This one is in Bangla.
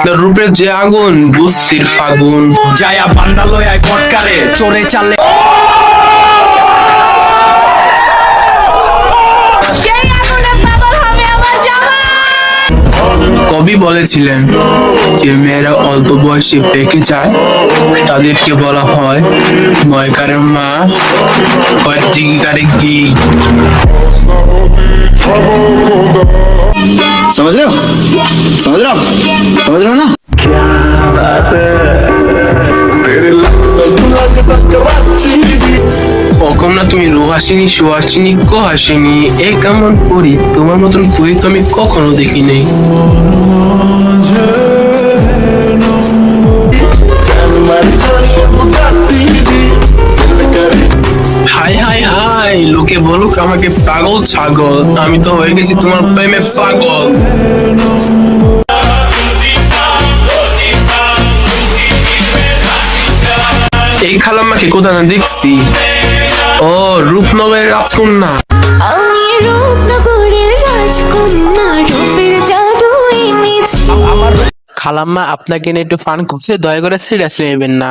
আপনার রূপের যে আগুন বুঝছির ফাগুন। যায়া বান্দা লয়ায় ফটকারে চোরে চালে সেই আগুনে পাগল হবে আমার জামাই। কবি বলেছিলেন যে মেয়েরা অল্প বয়সে পেকে যায় তাদেরকে বলা হয় ময়কারের মা হয় টিকিকারে গি समझ रहे हो समझ रहे हो समझ रहे हो ना কখন না তুমি রুহাসিনী সুহাসিনী কহাসিনী এ কেমন করি তোমার মতন করি তো আমি কখনো দেখি নেই বলুক আমাকে পাগল ছাগল। আমি তো হয়ে গেছি তোমার প্রেমে পাগল। এই খালাম্মাকে কোথা না দেখছি। ও রূপনগরের রাজকন্যা। আমি রূপনগরের রাজকন্যা রূপের জাদু এনেছি। খালাম্মা আপনাকে নিয়ে একটু ফান করছে দয়া করে সিরিয়াস নেবেন না।